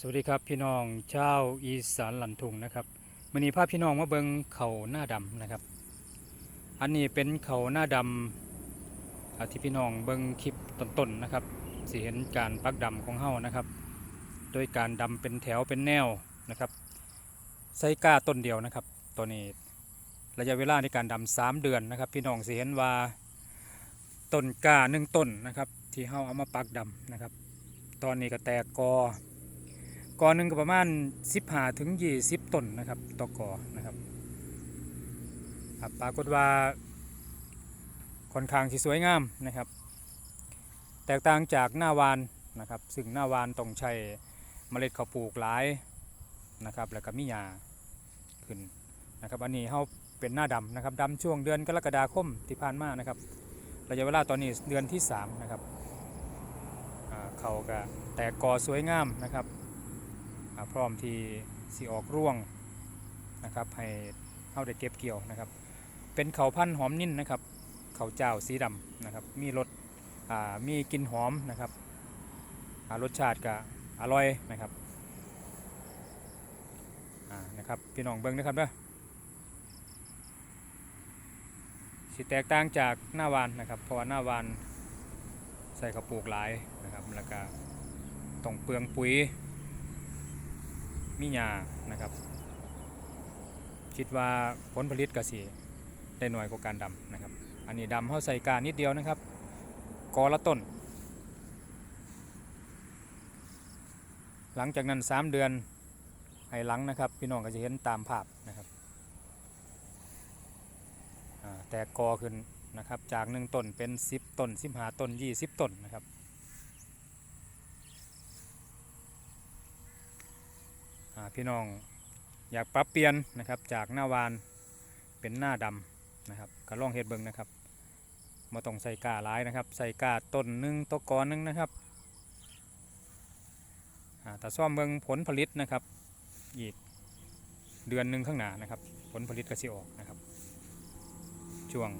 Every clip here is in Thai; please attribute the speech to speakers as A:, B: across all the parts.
A: สวัสดีครับพี่น้องชาวอีสานหลันทุงนะครับวันนี้พาพพี่น้องมาเบิงเขาหน้าดำนะครับ อันนี้เป็นเขาหน้าดำอาที่พี่น้องเบิงคลิปต้นๆนะครับสิเห็นการปักดำของเฮานะครับ โดยการดำเป็นแถวเป็นแนวนะครับใส่ก้าต้นเดียวนะครับ ตัวนี้ระยะเวลาในการดำสามเดือนนะครับ พี่น้องสิเห็นว่าต้นก้าหนึ่งต้นนะครับ ที่เฮาเอามาปักดำนะครับ ตอนนี้ก็แตกกอ กอหนึ่งก็ประมาณ15ถึง20ต้นนะครับต่อกอนะครับปรากฏว่าค่อนข้างที่สวยงามนะครับ แตกต่างจากหน้าวานนะครับ ซึ่งหน้าวานต้องใช้เมล็ดข้าวปลูกหลายนะครับ แล้วก็มีหญ้าขึ้นนะครับอันนี้เขาเป็นหน้าดำนะครับดำช่วงเดือนกรกฎาคมที่ผ่านมานะครับระยะเวลาตอนนี้เดือนที่3นะครับเขาก็แตกกอสวยงามนะครับ พร้อมที่สิออกร่วงนะครับให้เข้าได้เก็บเกี่ยวนะครับ เป็นเขาพันธ์หอมนิ่นนะครับเขาเจ้าสีดำนะครับ มีรสมีกลิ่นหอมนะครับรสชาติก็อร่อยนะครับนะครับพี่น้องเบิ้งนะครับเด้อสิแตกต่างจากหน้าวานนะครับ เพราะว่าหน้าวานใส่ข้าวปลูกหลายนะครับแล้วก็ต้องเปลืองปุ๋ย มีหญ้านะครับ คิดว่าผลผลิตก็สิได้หน้อยกว่าการดำนะครับ อันนี้ดำเข้าใส่กานิดเดียวนะครับกอละต้น หลังจากนั้น 3 เดือนให้หลังนะครับ พี่น้องก็จะเห็นตามภาพนะครับแตกกอขึ้นนะครับ จากหนึ่งต้นเป็น 10ต้น15ต้น20ต้นนะครับ อ่า พี่น้องอยากปรับเปลี่ยนนะครับจากหน้าวานเป็นหน้าดำนะครับก็ลองเฮ็ดเบิ่งนะครับมาต้องใส่กาหลายนะครับ ใส่กาต้นหนึ่งตวกอนหนึ่งนะครับแต่ซ่อมเบิ่งผลผลิตนะครับ อีกเดือนหนึ่งข้างหน้านะครับ ผลผลิตก็สิออกนะครับ ช่วง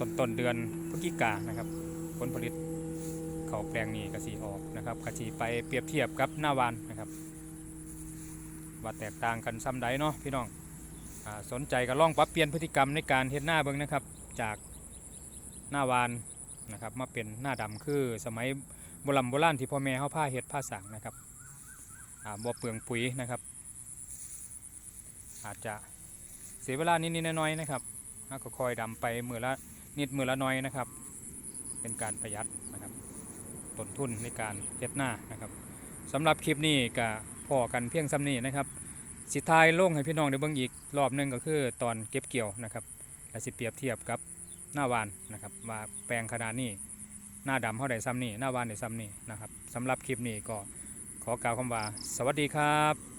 A: ต้นต้นเดือนพฤศจิกานะครับ ผลผลิตเขาแปลงนี้กสีออกนะครับกระสีไปเปรียบเทียบกับหน้าวานนะครับ ว่าแตกต่างกันซ้ำใดเนาะพี่น้องอสนใจก็ลองปรับเปลี่ยนพฤติกรรมในการเฮ็ดหน้าเบิ่งนะครับ จากหน้าวานนะครับมาเป็นหน้าดำคือสมัยโบราณโบราณที่พ่อแม่เขาผ้าเฮ็ดผ้าสางนะครับบ่เปลืองปุ๋ยนะครับ อาจจะเสียเวลานิดๆน้อยๆนะครับแล้วก็คอยดำไปมือละนิดมือละน้อยนะครับ เป็นการประหยัดนะครับต้นทุนในการเฮ็ดหน้านะครับสำหรับคลิปนี้ก็ พอกันเพียงซ้ำนี้นะครับ สิทายลงให้พี่น้องได้เบิ่งอีกรอบหนึงก็คือตอนเก็บเกี่ยวนะครับและสิเปรียบเทียบกับหน้าวานนะครับว่าแปลงขนาดนี้หน้าดำเท่าใดซ้ำนี่หน้าวานใดซ้ำนี่นะครับสำหรับคลิปนี้ก็ขอกล่าวคำว่า สวัสดีครับ